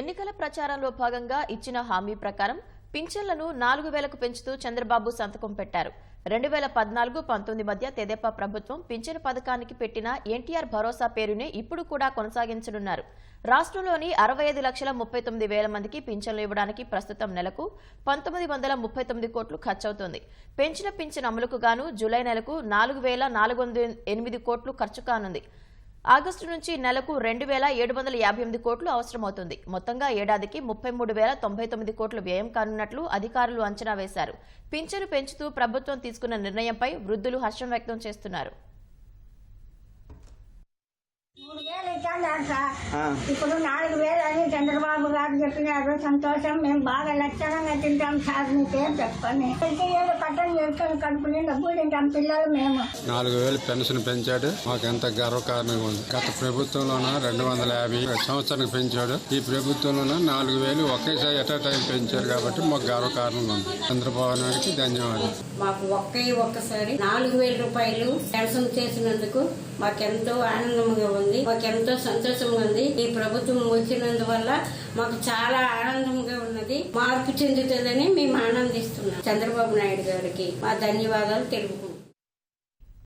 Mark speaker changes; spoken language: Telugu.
Speaker 1: ఎన్నికల ప్రచారంలో భాగంగా ఇచ్చిన హామీ ప్రకారం పింఛన్లను నాలుగు వేలకు పెంచుతూ చంద్రబాబు సంతకం పెట్టారు. రెండు వేల పద్నాలుగు పంతొమ్మిది మధ్య తెదేపా ప్రభుత్వం పింఛను పథకానికి పెట్టిన ఎన్టీఆర్ భరోసా పేరునే ఇప్పుడు కూడా కొనసాగించనున్నారు. రాష్ట్రంలోని అరవై ఐదు లక్షల ముప్పై తొమ్మిది వేల మందికి పింఛన్లు ఇవ్వడానికి ప్రస్తుతం నెలకు పంతొమ్మిది వందల ముప్పై తొమ్మిది కోట్లు ఖర్చవుతోంది. పెంచిన పింఛన్ అమలుకు గాను జూలై నెలకు నాలుగు వేల నాలుగు వందల ఎనిమిది కోట్లు ఖర్చు కానుంది. ఆగస్టు నుంచి నెలకు రెండు వేల ఏడు వందల యాభై ఎనిమిది కోట్లు అవసరమవుతుంది. మొత్తంగా ఏడాదికి ముప్పై మూడు వేల తొంభై తొమ్మిది కోట్లు వ్యయం కానున్నట్లు అధికారులు అంచనా వేశారు. పింఛను పెంచుతూ ప్రభుత్వం తీసుకున్న నిర్ణయంపై వృద్ధులు హర్షం వ్యక్తం చేస్తున్నారు.
Speaker 2: ఇప్పుడు నాలుగు వేలు అని చంద్రబాబు గారు చెప్పినారు. సంతోషం. మేము బాగా లక్షణంగా తింటాం సార్ మీకేం చెప్పని ప్రతి ఏడు కట్టం చేసుకొని కడుపు నిండా తింటాం పిల్లలు మేము.
Speaker 3: నాలుగు వేలు పెన్షన్ పెంచాడు. మాకు ఎంత గర్వకారణంగా ఉంది. గత ప్రభుత్వంలోన రెండు వందల యాభై సంవత్సరానికి పెంచాడు. ఈ ప్రభుత్వంలోన నాలుగు వేలు ఒకేసారి ఎట్ టైం పెంచారు కాబట్టి మాకు గర్వకారణంగా ఉంది. చంద్రబాబు నాయుడుకి ధన్యవాదాలు.
Speaker 4: మాకు ఒకే ఒక్కసారి నాలుగు వేల రూపాయలు పెన్షన్ చేసినందుకు మాకెంతో ఆనందంగా ఉంది. మాకెంతో సంతోషంగా ఉంది. ఈ ప్రభుత్వం అందువల్ల మాకు చాలా ఆనందంగా ఉన్నది. మార్పు చెందుతుందని మేము ఆనందిస్తున్నాం. చంద్రబాబు నాయుడు గారికి మా ధన్యవాదాలు తెలుపుకుంటున్నాం.